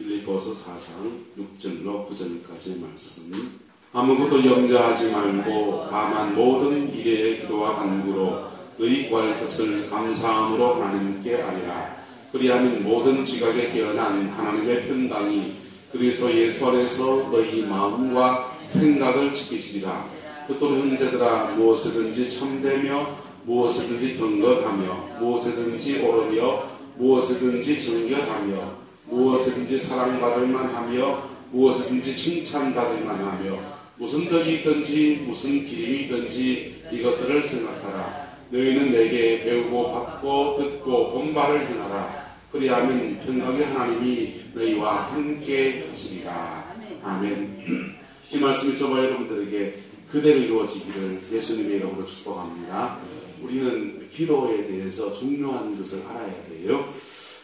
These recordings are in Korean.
빌리포서 4장 6절로 9절까지 말씀. 아무것도 염려하지 말고 다만 모든 일에 기도와 간구로 너희 구할 것을 감사함으로 하나님께 아니라 그리하면 모든 지각에 깨어난 하나님의 평강이 그리스도 예수 안에서 너희 마음과 생각을 지키시리라. 그토록 형제들아 무엇이든지 참되며 무엇이든지 경건하며 무엇이든지 오르며 무엇이든지 정결하며 무엇이든지 사랑받을 만하며 무엇이든지 칭찬받을 만하며 무슨 덕이 있든지 무슨 기림이 있든지 이것들을 생각하라. 너희는 내게 배우고 받고 듣고 본바를 행하라. 그리하면 평강의 하나님이 너희와 함께 하시리라. 아멘. 이 말씀이 저와 여러분들에게 그대로 이루어지기를 예수님의 이름으로 축복합니다. 우리는 기도에 대해서 중요한 것을 알아야 돼요.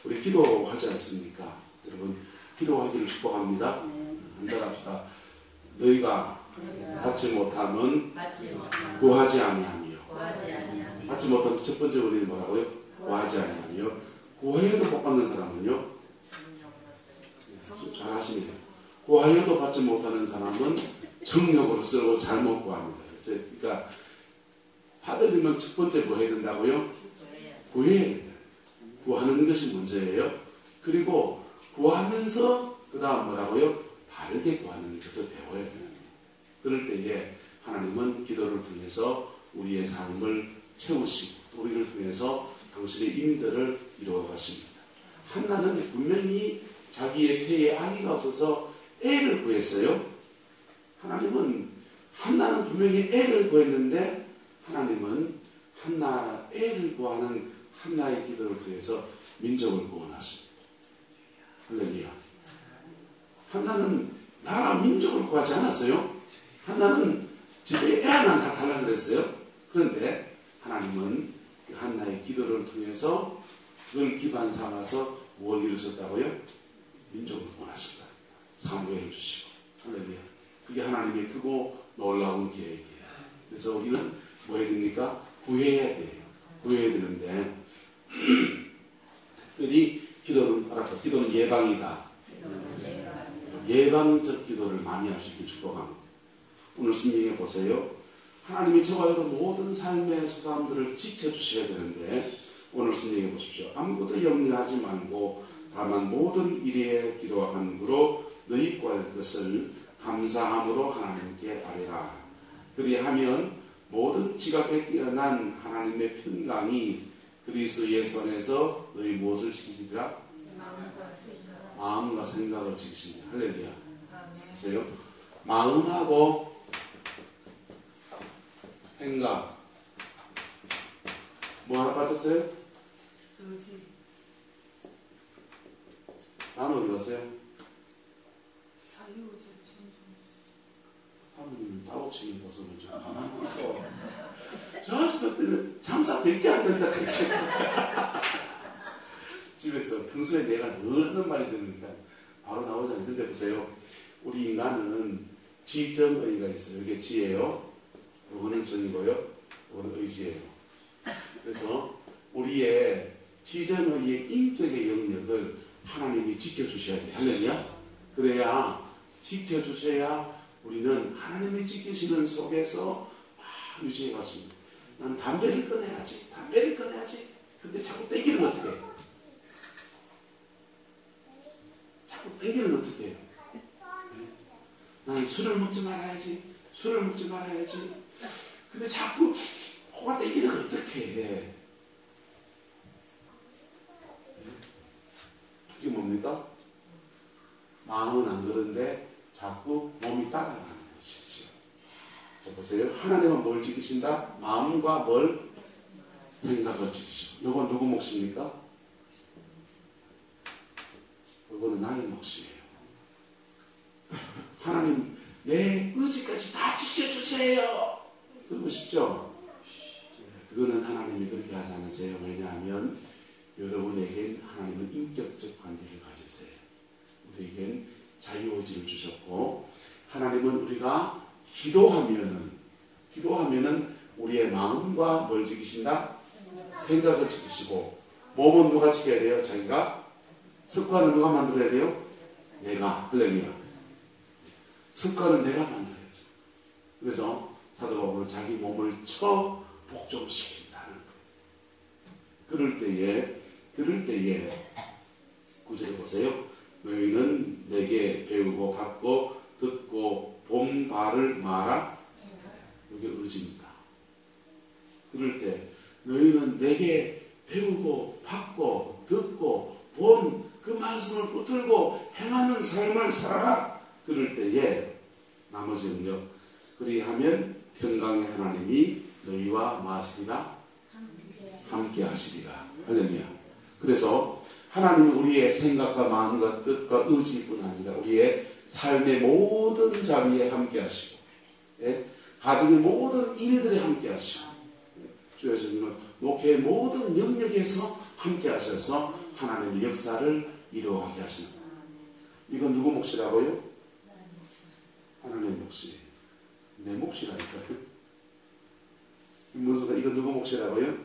우리 기도하지 않습니까? 여러분, 기도하기를 축복합니다. 한달 합시다. 너희가 받지 못하면 구하지 아니하며 받지 못하면 첫 번째 우리는 뭐라고요? 구하지 아니하며 구하여도 못 받는 사람은요? 잘 하시네요. 구하여도 받지 못하는 사람은 정력으로 쓰고 잘못 구합니다. 그래서 그러니까 받으려면 첫 번째 뭐 해야 된다고요? 구해야 된다. 구하는 것이 문제예요. 그리고 구하면서 그 다음 뭐라고요? 바르게 구하는 것을 배워야 됩니다. 그럴 때에 하나님은 기도를 통해서 우리의 삶을 채우시고 우리를 통해서 당신의 임들을 이루어 가십니다. 한나는 분명히 자기의 태에 아기가 없어서 애를 구했어요. 하나님은 한나는 분명히 애를 구했는데 하나님은 한나 애를 구하는 한나의 기도를 통해서 민족을 구원하십니다. 할렐루야. 한나는 나라 민족을 구하지 않았어요. 한나는 집에 애 하나 다 달라 그랬어요. 그런데 하나님은 그 한나의 기도를 통해서 그걸 기반 삼아서 뭘 이루셨다고요? 민족을 구원하신다. 사무엘을 주시고. 할렐루야. 그게 하나님의 크고 놀라운 계획이에요. 그래서 우리는 뭐 해야 됩니까? 구해야 돼요. 구해야 되는데 이 기도는 알았다. 기도는 예방이다. 예방적 기도를 많이 할 수 있게 축복합니다. 오늘 성경에 보세요. 하나님이 저와 여러분 모든 삶의 소사람들을 지켜주셔야 되는데 오늘 성경에 보십시오. 아무것도 염려하지 말고 다만 모든 일에 기도와 간구로 너희 구할 것을 감사함으로 하나님께 아뢰라. 그리하면 모든 지각에 뛰어난 하나님의 평강이 그리스도 예수 안에서 너희 무엇을 지키시리라? 마음과 생각을 지키십니다. 할렐루야. 보세요. 마음하고 생각 뭐 하나 빠졌어요? 의지. 나는 어디 갔어요? 자유의지. 사모님 따복치는 모습을 좀 가만히 있어. 저 것들은 장사 될게 안 된다 그렇게. 집에서 평소에 내가 늘 하는 말이 들으니까 바로 나오잖아요. 근데 보세요. 우리 인간은 지정의가 있어요. 이게 지예요. 이거는 정이고요. 이거는 의지예요. 그래서 우리의 지정의의 인격의 영역을 하나님이 지켜주셔야 돼요. 할렐루야. 그래야 지켜주셔야 우리는 하나님이 지키시는 속에서 막 유지해 갔습니다. 난 담배를 꺼내야지. 담배를 꺼내야지. 근데 자꾸 땡기면 어떻게 해? 자꾸 땡기면 어떻게 해요? 네? 난 술을 먹지 말아야지. 술을 먹지 말아야지. 근데 자꾸 코가 땡기는 거 어떻게 해? 그게 뭡니까? 마음은 안 그런데 자꾸 몸이 따라가는 것이죠. 자, 보세요. 하나님은 뭘 지키신다? 마음과 뭘? 생각을 지키시고. 이건 누구 몫입니까? 이거는 나의 몫이에요. 하나님, 내 의지까지 다 지켜주세요. 그러고 싶죠? 그거는 하나님이 그렇게 하지 않으세요. 왜냐하면 여러분에겐 하나님은 인격적 관계를 가지세요. 우리에겐 자유의지를 주셨고 하나님은 우리가 기도하면은 기도하면은 우리의 마음과 뭘 지키신다? 생각을 지키시고 몸은 누가 지켜야 돼요? 자기가 습관은 누가 만들어야 돼요? 내가 할렐루야. 습관을 내가 만들어요. 그래서 사도 바울은 자기 몸을 쳐 복종시킨다는. 그럴 때에 그럴 때에 구절에 보세요. 너희는 내게 배우고 받고 듣고 본 바를 말아. 이게 의지입니다. 그럴 때 너희는 내게 배우고 받고 듣고 본 그 말씀을 붙들고 행하는 삶을 살아라. 그럴 때에 나머지는요. 그리하면 평강의 하나님이 너희와 마시리라 함께 하시리라. 할렐루야. 그래서 하나님은 우리의 생각과 마음과 뜻과 의지뿐 아니라 우리의 삶의 모든 자리에 함께 하시고 예? 가정의 모든 일들에 함께 하시고 예? 주 예수님은 목회의 모든 영역에서 함께 하셔서 하나님의 역사를 이루어가게 거예요. 이건 누구 몫이라고요? 하나님의 몫이. 내 몫이라니까요. 무슨 이거 누구 몫이라고요?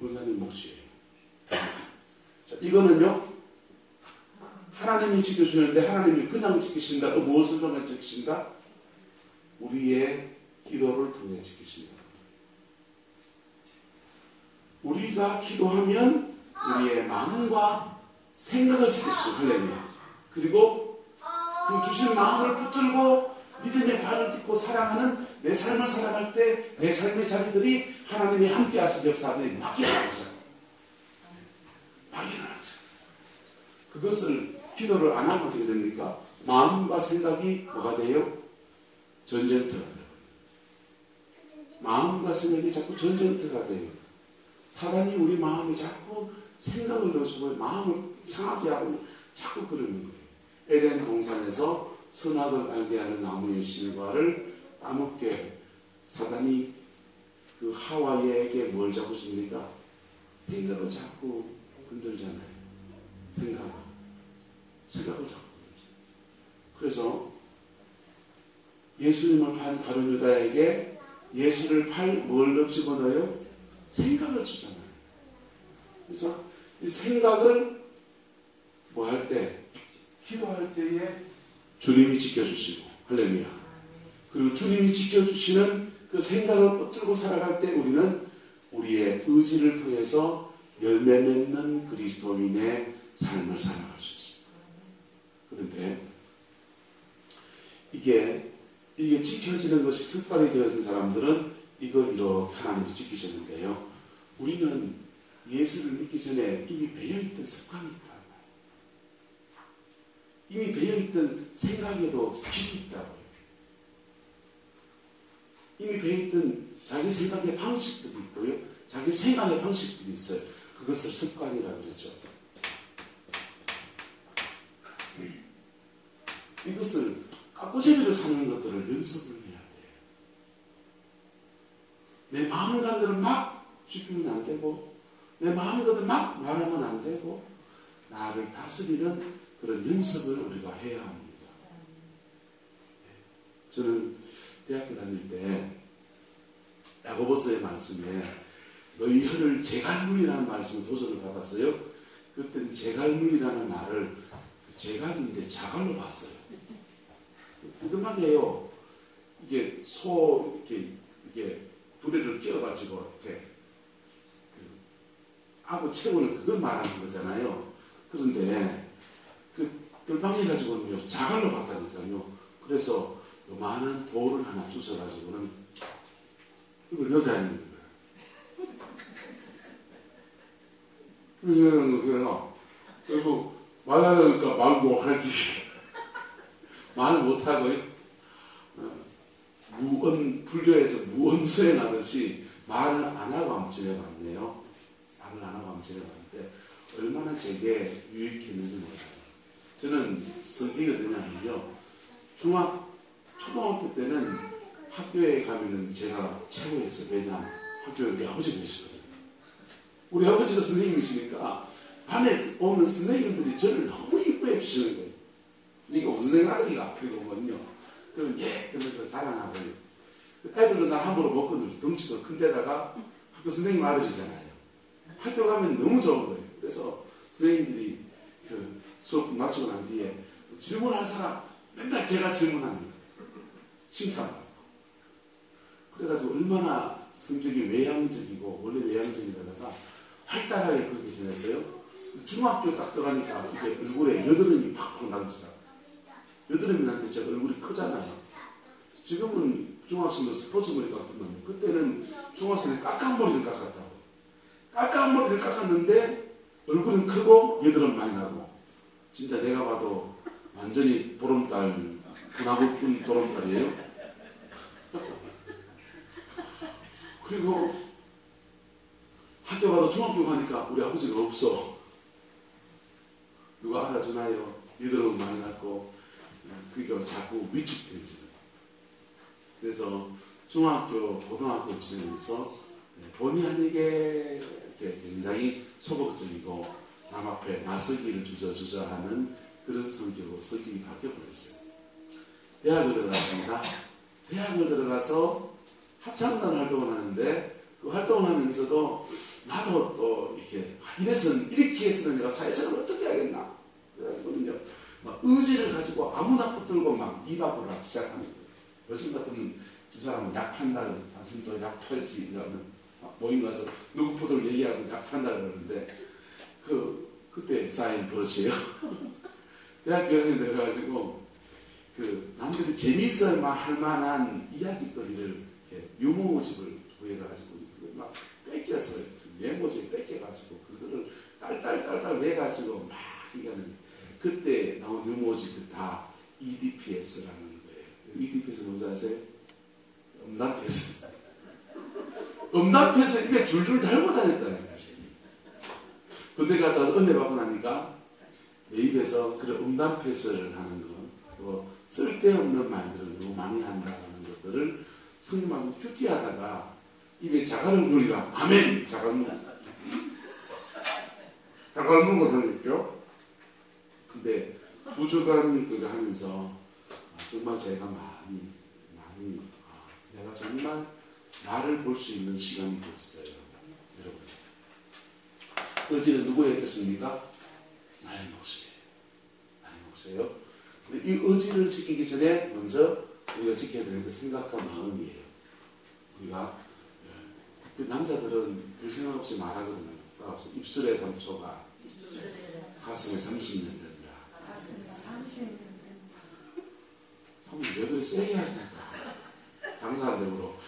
원사님 몫이에요. 자, 이거는요. 하나님이 지켜주는데 하나님이 그냥 지키신다. 또 무엇을 통해 지키신다? 우리의 기도를 통해 지키신다. 우리가 기도하면 우리의 마음과 생각을 지키시고 할렐루야. 그리고 그 주신 마음을 붙들고 믿음의 발을 딛고 사랑하는 내 삶을 살아갈 때 내 삶의 자리들이 하나님이 함께 하신 역사들이 막혀나가고 있어요. 막혀나가고 있어요. 그것을 기도를 안 하면 어떻게 됩니까? 마음과 생각이 뭐가 돼요? 전쟁터가 돼요. 마음과 생각이 자꾸 전쟁터가 돼요. 사단이 우리 마음을 자꾸 생각을 넣어주고 마음을 상하게 하고 자꾸 그러는 거예요. 에덴 동산에서 선악을 알게 하는 나무의 실과를 따먹게 사단이 그 하와이에게 뭘 자꾸 줍니까? 생각을 자꾸 흔들잖아요. 생각을. 생각을 자꾸. 그래서 예수님을 판 가룟 유다에게 예수를 팔 뭘 집어넣어요? 생각을 주잖아요. 그래서 이 생각을 뭐 할 때, 기도할 때에 주님이 지켜주시고, 할렐루야. 그리고 주님이 지켜주시는 그 생각을 붙들고 살아갈 때 우리는 우리의 의지를 통해서 열매 맺는 그리스도인의 삶을 살아갈 수 있습니다. 그런데 이게, 이게 지켜지는 것이 습관이 되어진 사람들은 이걸 이렇게 하나님이 지키셨는데요. 우리는 예수를 믿기 전에 이미 배어있던 습관이 있다. 이미 배어있던 생각에도 길이 있다고요. 이미 배어있던 자기 생각의 방식들이 있고요. 자기 생각의 방식들이 있어요. 그것을 습관이라고 그러죠. 이것을 깎고제비로 사는 것들을 연습을 해야 돼요. 내 마음 간대로 막 죽이면 안 되고, 내 마음 간대로 막 말하면 안 되고, 나를 다스리는 그런 연습을 우리가 해야 합니다. 저는 대학교 다닐 때 야고보서의 말씀에 너희 혀를 제갈물이라는 말씀 도전을 받았어요. 그때는 제갈물이라는 말을 제갈인데 자갈로 봤어요. 뜨끔하게요. 이게 소 이렇게 이게 두레를 끼워가지고 이렇게 그 하고 채우는 그걸 말하는 거잖아요. 그런데 그 뜰방해 가지고는요 자갈로 봤다니까요. 그래서 요만한 돌을 하나 주셔가지고는 이걸 여기 있는 거예요. 그러면 그래요. 그리고 말하니까 말 못하지. 말 못하고요. 어, 무언 불교에서 무언 수행하듯이 말을 안 하고 한번 지내봤네요. 말을 안 하고 한번 지내봤는데 얼마나 제게 유익했는지 몰라요. 저는 성격이 어떠냐면요. 중학, 초등학교 때는 학교에 가면은 제가 최고였어요. 왜냐 학교에 우리 아버지가 계시거든요. 우리 아버지가 선생님이시니까 반에 오는 선생님들이 저를 너무 이뻐해 주시는 거예요. 이거 무슨 생각이가 그리고 뭐요. 그럼 예 그러면서 자랑하고 애들도 날 함부로 못 건들죠. 덩치도 큰 데다가 학교 선생님 아들이잖아요. 학교 가면 너무 좋은 거예요. 그래서 선생님들이 그 수업 마치고 난 뒤에 질문할 사람 맨날 제가 질문합니다. 칭찬받고. 그래가지고 얼마나 성격이 외향적이고 원래 외향적이다가 활달하게 그렇게 지냈어요. 중학교 딱 들어가니까 이게 얼굴에 여드름이 팍팍 나기 시작. 여드름이 날때 제가 얼굴이 크잖아요. 지금은 중학생도 스포츠 머리 같으면 그때는 중학생이 깎아머리를 깎았다 고. 깎아머리를 깎았는데 얼굴은 크고 여드름 많이 나고 진짜 내가 봐도 완전히 보름달 분화국분 보름달이에요. 그리고 학교 가도 중학교 가니까 우리 아버지가 없어. 누가 알아주나요? 여드름 많이 났고 그러니까 자꾸 위축되지. 그래서 중학교, 고등학교 지내면서 본의 아니게 이렇게 굉장히 소극적이고 남 앞에 나서기를 주저주저하는 그런 성격으로 성격이 바뀌어버렸어요. 대학을 들어갔습니다. 대학을 들어가서 합창단 활동을 하는데 그 활동을 하면서도 나도 또 이렇게 이래서 이렇게 해서는 내가 사회생활을 어떻게 하겠나 그래가지고는요 막 의지를 가지고 아무나 붙들고 막 입학을 시작합니다. 요즘 같으면 저 사람은 약 판다고 당신도 약 팔지 이러면 모임 가서 누구 포도를 얘기하고 약 판다 그러는데 그 그때 쌓인 버릇이에요. 대학교 1학년 돼가지고 그 남들이 재미있어만 할 만한 이야기거리를 이렇게 유머 모집을 구해가지고 막 뺏겼어요. 메모지 뺏겨가지고 그거를 딸딸딸딸 외가지고 막 얘기하는 그때 나온 유머지들 다 EDPS라는 거예요. EDPS 뭔지 아세요? 음담패스. 음담패스 입에 줄줄 달고 다녔다. 군대 갔다 와서 은혜 받고 나니까 내 입에서 그런 음담패스를 하는 것, 또 쓸데없는 말들을 너무 많이 한다는 것들을 스님하고 큐티하다가 입에 자갈을 물이라 아멘 자갈 물 자갈 물고 다녔죠. 근데 두 주간 그거 하면서 정말 제가 많이 많이 아, 내가 정말 나를 볼 수 있는 시간이 됐어요. 여러분. 의지는 누구의 것입니까? 나의 몫이에요. 나의 몫이에요. 이 의지를 지키기 전에 먼저 우리가 지켜야 되는 그 생각과 마음이에요. 우리가 그 남자들은 별 생각 없이 말하거든요. 입술에 3초가 가슴에 30년 된다. 참 랩을 세게 하시니까 장사대으로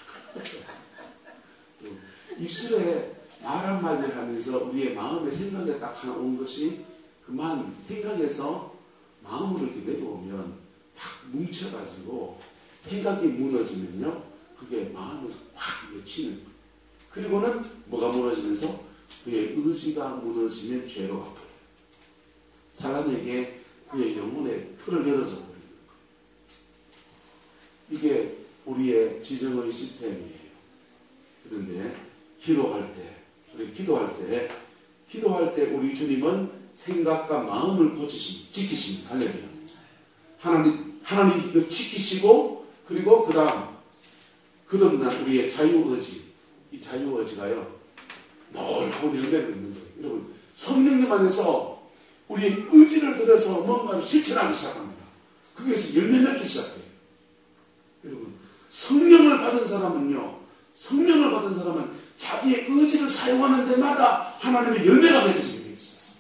입술에 말 한마디 하면서 우리의 마음의 생각에 딱 하나 온 것이 그만 생각에서 마음으로 이렇게 내려오면 확 뭉쳐가지고 생각이 무너지면요 그게 마음에서 확 맺히는 그리고는 뭐가 무너지면서? 그의 의지가 무너지면 죄로 갚아요. 사람에게 그의 영혼의 틀을 열어줘 버리는 거예요. 이게 우리의 지정의 시스템이에요 그런데 기도할 때 우리 기도할 때 기도할 때 우리 주님은 생각과 마음을 고치심, 지키십니다. 할렐루야. 하나님, 하나님 그 지키시고, 그리고 그 다음, 거듭난 우리의 자유의지. 이 자유의지가요, 놀라운 열매를 맺는 거예요. 여러분, 성령님 안에서 우리의 의지를 들여서 뭔가를 실천하기 시작합니다. 거기에서 열매 맺기 시작해요. 여러분, 성령을 받은 사람은요, 성령을 받은 사람은 자기의 의지를 사용하는 데마다 하나님의 열매가 맺어지게 되어 있어요.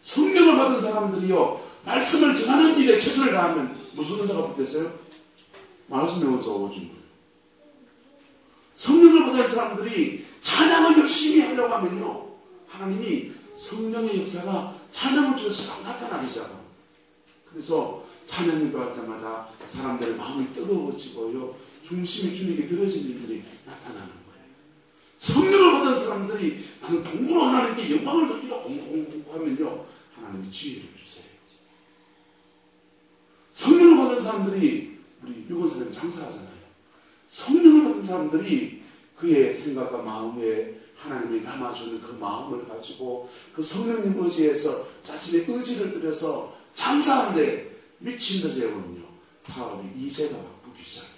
성령을 받은 사람들이요, 말씀을 전하는 일에 최선을 다하면 무슨 문제가 붙겠어요? 말씀 배워서 오준 거예요. 성령을 받은 사람들이 찬양을 열심히 하려고 하면요, 하나님이 성령의 역사가 찬양을 통해서 딱 나타나기 시작합니다. 그래서 찬양이 도할 때마다 사람들의 마음이 뜨거워지고요, 중심이 주님께 들어지는 일들이 나타나는 거예요. 성령을 받은 사람들이 나는 동으로 하나님께 영광을 돌리라 공부하면요 하나님이 지혜를 주세요. 성령을 받은 사람들이 우리 유건선생 장사하잖아요. 성령을 받은 사람들이 그의 생각과 마음에 하나님이 담아주는 그 마음을 가지고 그 성령님 의지에서 자신의 의지를 들여서 장사하는데 미친 듯이 해보면요 사업이 이제가 바쁘기 시작해요.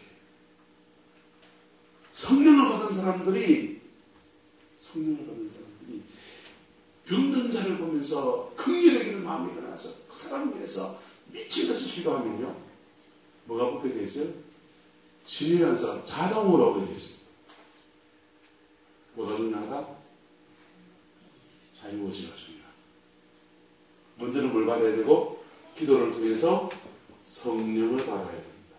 성령을 받은 사람들이 성령을 받은 사람들이 병든 자를 보면서 긍휼해기는 마음이 일어나서 그 사람을 위해서 미친 듯이 기도하면요. 뭐가 붙게 돼 있어요? 사람 자동으로 오게 돼 있어요. 뭐가 중요하다? 자유의지가 중요하다. 먼저는 뭘 받아야 되고 기도를 통해서 성령을 받아야 됩니다.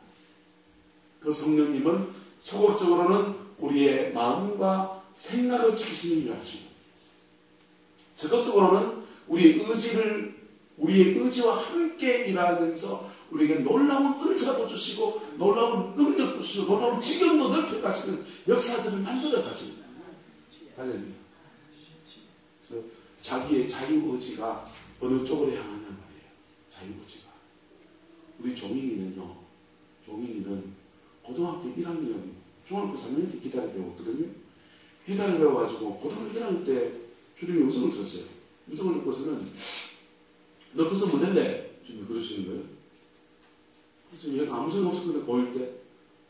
그 성령님은 소극적으로는 우리의 마음과 생각을 지키시는 일을 하시고 적극적으로는 우리의 의지를 우리의 의지와 함께 일하면서 우리에게 놀라운 은사도 주시고 놀라운 능력도 주시고 놀라운 지경도 넓혀 가시는 역사들을 만들어 가십니다. 할렐루야. 그래서 자기의 자유 의지가 어느 쪽으로 향하냐 말이에요. 자유 의지가. 우리 종인이는요. 종인이는 고등학교 1학년, 중학교 3학년 때 기타를 배웠거든요. 기타를 배워가지고 고등학교 1학년 때 주님이 음성을 들었어요. 음성을 듣고서는 너 그래서 뭐 될래? 주님이 그러시는 거예요. 그래서 얘가 아무 생각 없었거든 보일 때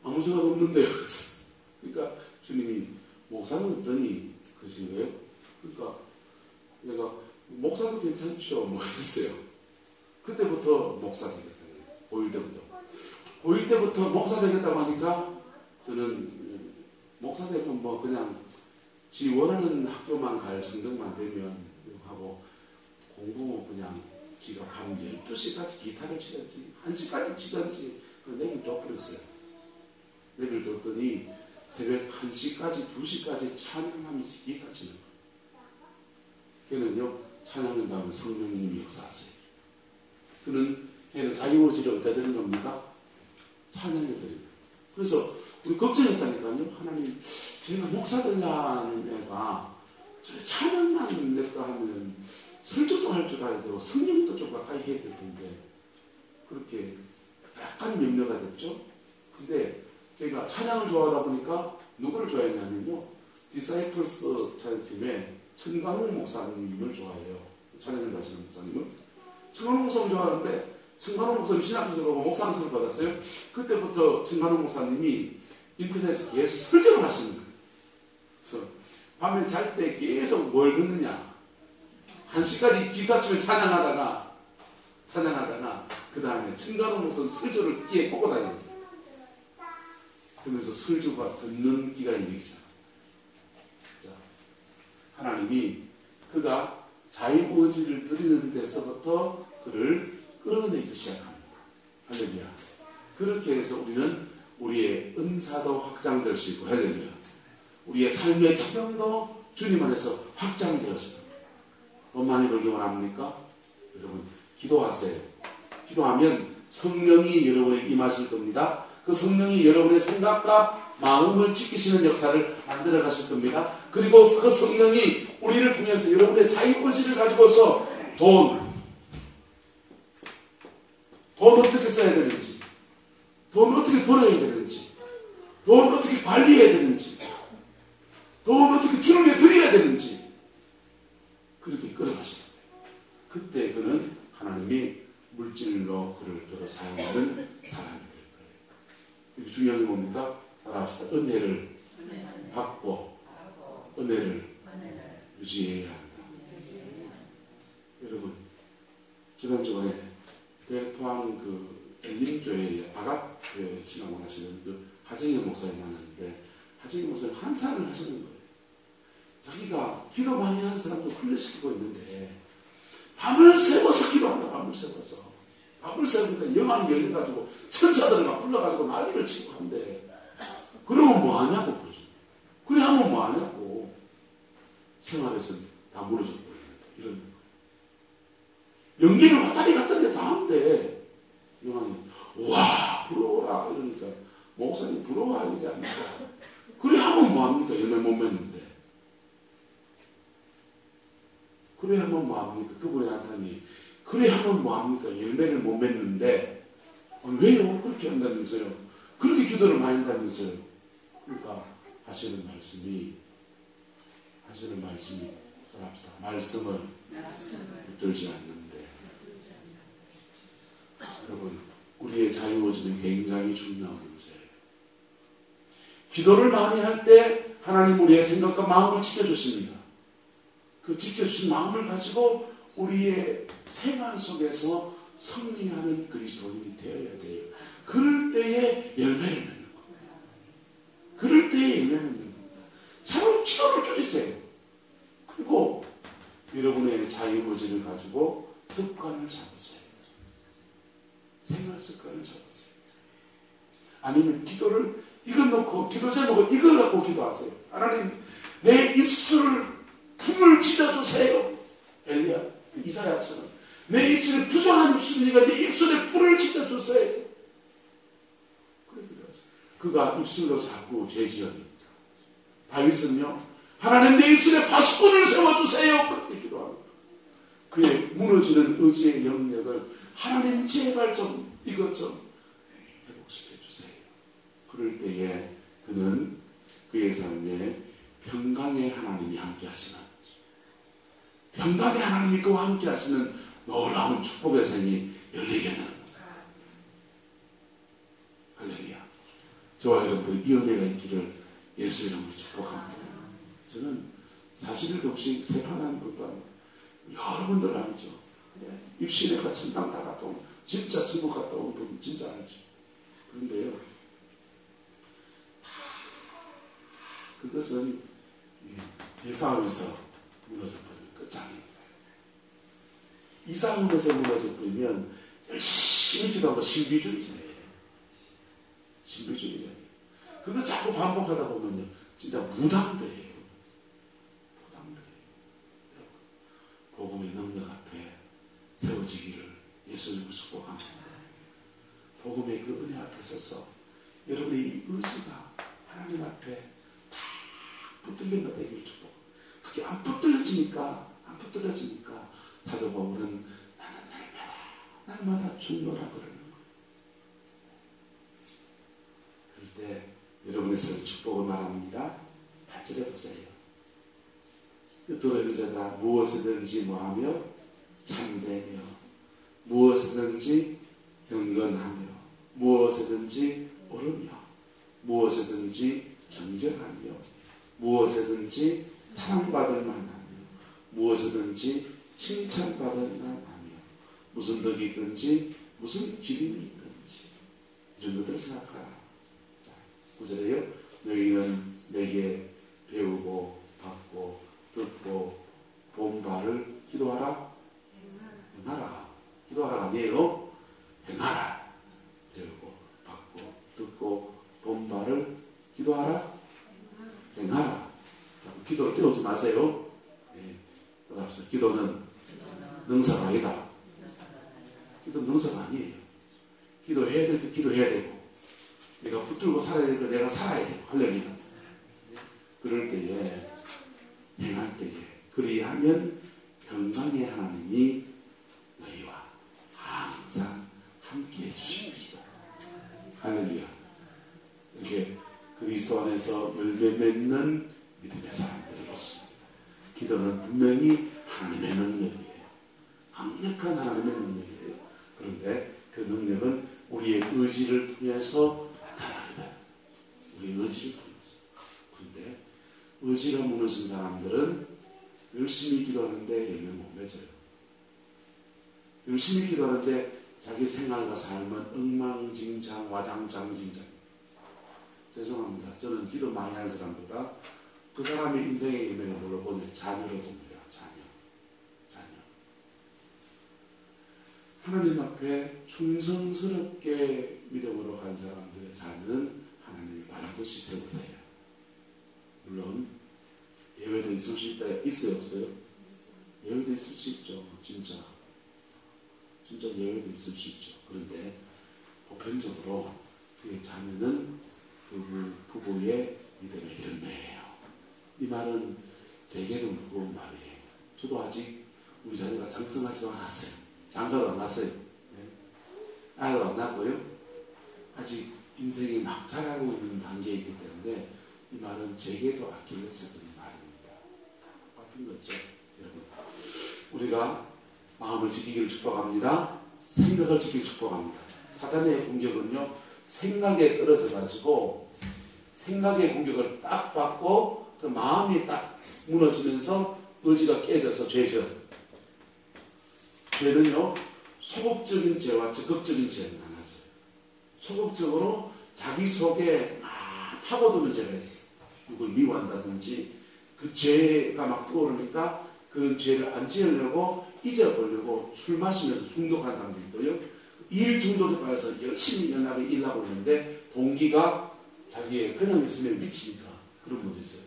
아무 생각 없는데 그래서 그러니까 주님이 목사는 듣더니 그러신 거예요. 그러니까 내가 목사도 괜찮죠 뭐 했어요. 그때부터 목사 거예요. 보일 때부터 보일 때부터 목사 되겠다고 하니까 저는 목사 되면 뭐 그냥 지 원하는 학교만 갈 성적만 되면 하고 공부 그냥 지가 밤 12시까지 기타를 치든지 1시까지 치든지 내일 둬버렸어요. 내일 뒀더니 새벽 1시까지 2시까지 찬양하면서 기타 치는 거예요. 걔는요 찬양한 다음에 성령님이 역사하세요. 그는 걔는 자유의지를 어디다 드는 겁니까? 찬양해 드립니다. 그래서 우리 걱정했다니까요. 하나님 제가 목사 되냐는 애가 찬양만 냈다 하면 설교도 할 줄 알아야 되고 성경도 좀 가까이 해야 될 텐데 그렇게 약간 염려가 됐죠. 근데 제가 찬양을 좋아하다 보니까 누구를 좋아했냐면요. 디사이플스 찬양팀의 천광훈 목사님을 좋아해요. 찬양을 하시는 목사님은. 천광훈 목사님 좋아하는데 천광훈 목사님 신학교에서 보고 목상수를 받았어요. 그때부터 천광훈 목사님이 인터넷에 계속 설교를 하시는 거예요. 그래서 밤에 잘 때 계속 뭘 듣느냐. 한 시까지 치면 찬양하다가 찬양하다가 그 다음에 청가동 목사 설교를 귀에 꽂고 거예요. 그러면서 설교가 듣는 기간이 되기. 하나님이 그가 자유의지를 드리는 데서부터 그를 끌어내기 시작합니다. 할렐루야. 그렇게 해서 우리는 우리의 은사도 확장될 수 있고 할렐루야. 우리의 삶의 체험도 주님 안에서 확장되었습니다. 돈 많이 벌기 원합니까? 여러분 기도하세요. 기도하면 성령이 여러분에 임하실 겁니다. 그 성령이 여러분의 생각과 마음을 지키시는 역사를 만들어 가실 겁니다. 그리고 그 성령이 우리를 통해서 여러분의 자유의지를 가지고서 돈, 돈 어떻게 써야 되는지, 돈 어떻게 벌어야 되는지, 돈 어떻게 관리해야 되는지, 돈 어떻게 주님에 드려야 되는지, 그렇게 끌어가시는 거예요. 그때 그는 하나님이 물질로 그를 들어 사용하는 사람이 될 거예요. 중요한 게 뭡니까? 따라합시다. 은혜를 받고 은혜를 유지해야 한다. 여러분 지난주에 대포항 그 엘림교회 아갑교회 신앙을 하시는 그 하정현 목사님 만났는데 하정현 목사님 한탄을 하시는 거예요. 자기가 기도 많이 하는 사람도 훈련시키고 있는데 밤을 새워서 기도한다. 밤을 새워서. 밤을 새우니까 영안이 열려가지고 천사들을 막 불러가지고 난리를 치고 한대. 그러면 뭐 하냐고 그러죠. 그래 하면 뭐 하냐고. 생활에서 다 무너져 버립니다. 이런 연기를 왔다리 갔던데 다 한대. 영안이 와 부러워라 이러니까 목사님 부러워할 일이 아니다. 그래 하면 뭐 합니까? 열매 못 맺는데. 그래 하면 뭐합니까? 그분의 나타니 그래 하면 뭐합니까? 열매를 못 맺는데 어, 왜요? 그렇게 한다면서요? 그렇게 기도를 많이 한다면서요? 그러니까 하시는 말씀이 하시는 말씀이 합시다. 말씀을 붙들지 않는데 여러분 우리의 자유의지는 굉장히 중요한 문제예요. 기도를 많이 할 때 하나님 우리의 생각과 마음을 지켜주십니다. 그 지켜주신 마음을 가지고 우리의 생활 속에서 승리하는 그리스도인이 되어야 돼요. 그럴 때에 열매를 맺는 거예요. 그럴 때에 열매를 맺는. 차라리 기도를 줄이세요. 그리고 여러분의 자유의지를 가지고 습관을 잡으세요. 생활 습관을 잡으세요. 아니면 기도를 이걸 놓고 기도 제목을 이걸 갖고 기도하세요. 하나님 내 입술을 품을 찢어주세요. 엘리야 그 이사야처럼 내 입술에 부정한 입술이니까 내 입술에 불을 찢어주세요. 그래 기도하세요. 그가 입술로 자꾸 죄지었습니다. 다윗은요 하나님 내 입술에 파수꾼을 세워주세요. 그렇게 기도합니다. 그의 무너지는 의지의 영역을 하나님 제발 좀 이것 좀 회복시켜 주세요. 그럴 때에 그는 그의 삶에 평강의 하나님이 함께 하시는 평강의 하나님이 그와 함께 하시는 놀라운 축복의 생이 열리게 되는 할렐루야. 저와 여러분들 이 은혜가 있기를 예수 이름으로 축복합니다. 저는 사실 없이 세판하는 것도 아니고 여러분들 알죠. 예, 입시내가 천당 다 갔다 온 진짜 천국 갔다 온 분 진짜 알죠. 그런데요. 그것은 이 싸움에서 무너져 버리는 끝장입니다. 이 싸움에서 무너져 버리면 열심히 기도하고 신비주의자예요. 신비주의자예요. 그거 자꾸 반복하다 보면요. 진짜. 무당돼요. 복음의 능력 앞에 세워지기를 예수님을 축복합니다. 복음의 그 은혜 앞에 서서 여러분의 이 의지가 하나님 앞에 다 붙들린다 되기를 축복. 그게 안 붙들려지니까 안 붙들려지니까 사도 바울은 나는 날마다 날마다 죽노라 그러는 거예요. 그럴 때 여러분의 삶 축복을 말합니다. 8절에 보세요. 뜻으로 이르자라 무엇이든지 뭐하며 참되며 무엇이든지 경건하며 무엇이든지 옳으며 무엇이든지 정결하며 무엇이든지 사랑받을 만하며 무엇이든지 칭찬받을 만하며 무슨 덕이 있든지 무슨 기림이 있든지 이런 것들을 생각하라. 자, 구절에요. 너희는 내게 배우고 받고 듣고 본 바를 기도하라. 행하라. 기도하라 아니에요. 행하라. 배우고 받고 듣고 본 바를 기도하라. 행하라. 자, 기도를 띄우지 마세요. 예, 따라합시다. 기도는 능사가 아니다. 기도 능사가 아니에요. 기도해야 될 때 기도해야 되고, 내가 붙들고 살아야 될 때 내가 살아야 되고, 할렐루야. 그럴 때에, 행할 때에, 그리하면 평강의 하나님이 너희와 항상 함께 해주실 것이다. 할렐루야. 이렇게 그리스도 안에서 열매 맺는 믿음의 사람들을 봤습니다. 기도는 분명히 하나님의 능력이에요. 강력한 하나님의 능력이에요. 그런데 그 능력은 우리의 의지를 통해서 돼요. 우리의 의지를 통해서. 그런데 의지가 무너진 사람들은 열심히 기도하는데 열매 못 맺어요. 열심히 기도하는데 자기 생활과 삶은 엉망진창, 와장창진창. 죄송합니다. 저는 기도 많이 하는 사람보다 그 사람의 인생의 뭘로 보냐? 자녀를 봅니다. 자녀. 자녀. 하나님 앞에 충성스럽게 믿음으로 간 사람들의 자녀는 하나님이 반드시 세우세요. 물론 예외도 있을 수 있다. 있어요? 없어요? 예외도 있을 수 있죠. 진짜. 진짜 예외도 있을 수 있죠. 그런데 보편적으로 그의 자녀는 그 부부의 믿음의 열매예요. 이 말은 되게도 무거운 말이에요. 저도 아직 우리 자녀가 장성하지도 않았어요. 장가도 안 났어요. 네. 아이도 안 낳고요. 아직 인생이 막 자라고 있는 단계이기 때문에 이 말은 제게도 아끼면서 그런 말입니다. 똑같은 거죠. 여러분. 우리가 마음을 지키기를 축복합니다. 생각을 지키기를 축복합니다. 사단의 공격은요, 생각에 떨어져 가지고 생각의 공격을 딱 받고 그 마음이 딱 무너지면서 의지가 깨져서 죄죠. 죄는요, 소극적인 죄와 적극적인 죄는 나눠져요. 소극적으로 자기 속에 막 파고드는 죄가 있어요. 누굴 미워한다든지 그 죄가 막 떠오르니까 그 죄를 안 지으려고 잊어버리고 술 마시면서 중독한 사람도 있고요. 일 중독에 빠져서 열심히 연락에 일하고 있는데 동기가 자기의 그냥 있으면 미치니까 그런 분도 있어요.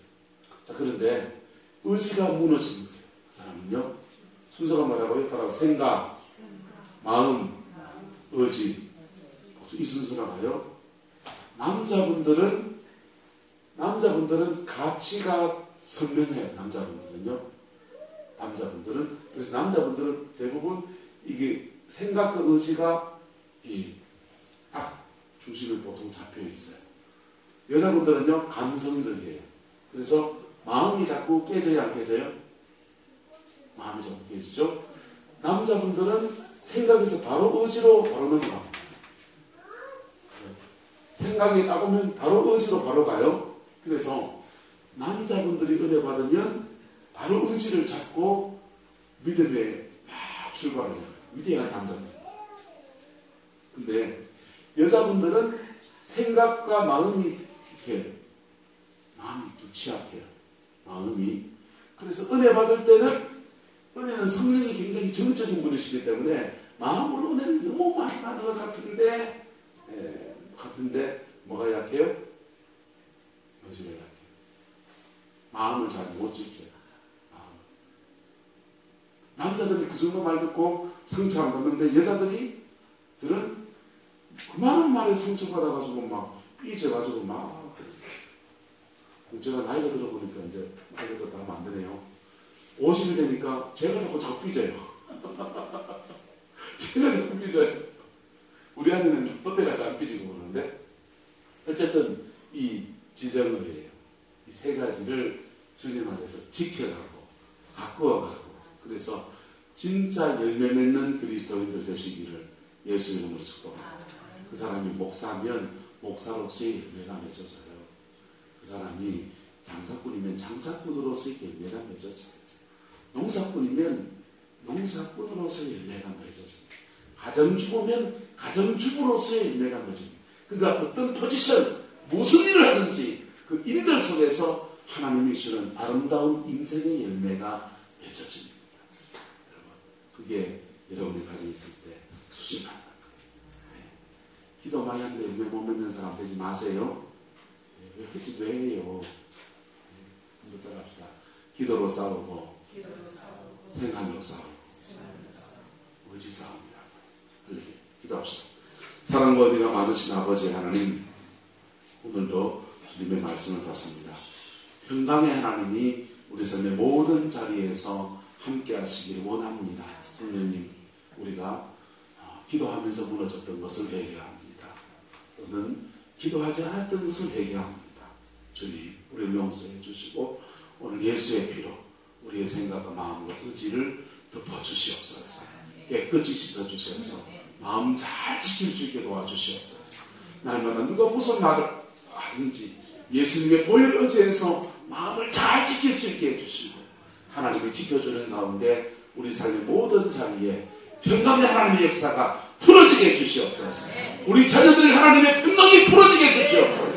자, 그런데 의지가 무너진 거예요. 그 사람은요. 순서가 뭐라고요? 바로 생각, 마음, 의지. 이 순서가 가요. 남자분들은 남자분들은 가치가 선명해요. 남자분들은요. 남자분들은 그래서 남자분들은 대부분 이게 생각과 의지가 이딱 중심에 보통 잡혀 있어요. 여자분들은요 감성적이에요. 그래서 마음이 자꾸 깨져야 안 깨져요? 마음이 자꾸 깨지죠. 남자분들은 생각에서 바로 의지로 바로 넘어갑니다. 생각이 나오면 바로 의지로 바로 가요. 그래서 남자분들이 은혜 받으면 바로 의지를 잡고 믿음에 막 출발을 해요. 위대한 남자들. 근데 여자분들은 생각과 마음이 이렇게 마음이 좀 취약해요. 마음이. 그래서 은혜 받을 때는 은혜는 성령이 굉장히 정적인 분이시기 때문에 마음으로 은혜를 너무 많이 받은 것 같은데 예, 같은데 뭐가 약해요? 의지가 약해요. 마음을 잘 못 지켜요. 남자들이 그 정도 말 듣고 안 받는데 여자들이 들은 그 많은 말에 상처받아가지고 막 삐져가지고 막 제가 나이가 들어보니까 이제 나이가 안 되네요. 50이 되니까 제가 자꾸 자꾸 삐져요. 제가 자꾸 삐져요. 우리 아내는 또 때가 잘 삐지고 그러는데 어쨌든 이 지정의예요. 이 세 가지를 주님 안에서 지켜가고 가꾸어가고 그래서 진짜 열매 맺는 그리스도인들 되시기를 예수 이름으로 축복합니다. 그 사람이 목사면 목사로서의 열매가 맺어져요. 그 사람이 장사꾼이면 장사꾼으로서의 열매가 맺어져요. 농사꾼이면 농사꾼으로서의 열매가 맺어져요. 가정주부면 가정주부로서의 열매가 맺어져요. 그러니까 어떤 포지션, 무슨 일을 하든지 그 일들 속에서 하나님이 주는 아름다운 인생의 열매가 맺어집니다. 그게 여러분이 가지고 있을 때 거예요. 기도 많이 하는데 열매 못 맺는 사람 되지 마세요. 네, 왜 그렇지 왜 해요? 한번 네, 따라 합시다. 기도로 싸우고 생각으로 싸우고 의지 싸움이라고. 기도합시다. 사랑과 어디가 많으신 아버지 하나님 오늘도 주님의 말씀을 받습니다. 평강의 하나님이 우리 삶의 모든 자리에서 함께 하시길 원합니다. 성령님, 우리가 어, 기도하면서 무너졌던 것을 회개합니다. 또는 기도하지 않았던 것을 회개합니다. 주님, 우리를 용서해 주시고 오늘 예수의 피로 우리의 생각과 마음과 의지를 덮어 주시옵소서. 깨끗이 씻어 주셔서 마음 잘 지킬 수 있게 도와주시옵소서. 날마다 누가 무슨 말을 하든지 예수님의 보혈 의지에서 마음을 잘 지킬 수 있게 해주시고 하나님이 지켜주는 가운데 우리 삶의 모든 자리에 평강의 하나님의 역사가 풀어지게 해주시옵소서. 우리 자녀들이 하나님의 평강이 풀어지게 해주시옵소서.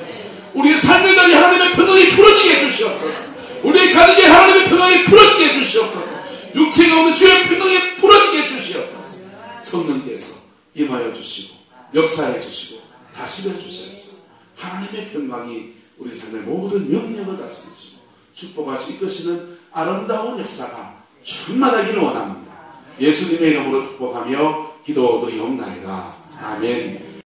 우리 삶의 자리 하나님의 평강이 풀어지게 해주시옵소서. 우리 가족의 하나님의 평강이 풀어지게 해주시옵소서. 육체가 없는 주의 평강이 풀어지게 해주시옵소서. 성령께서 임하여 주시고 역사해 주시고 다스려 주셔서 하나님의 평강이 우리 삶의 모든 영역을 다스리시고 축복하시 이끄시는 아름다운 역사가 충만하기를 원합니다. 예수님의 이름으로 축복하며 기도드리옵나이다. 아멘.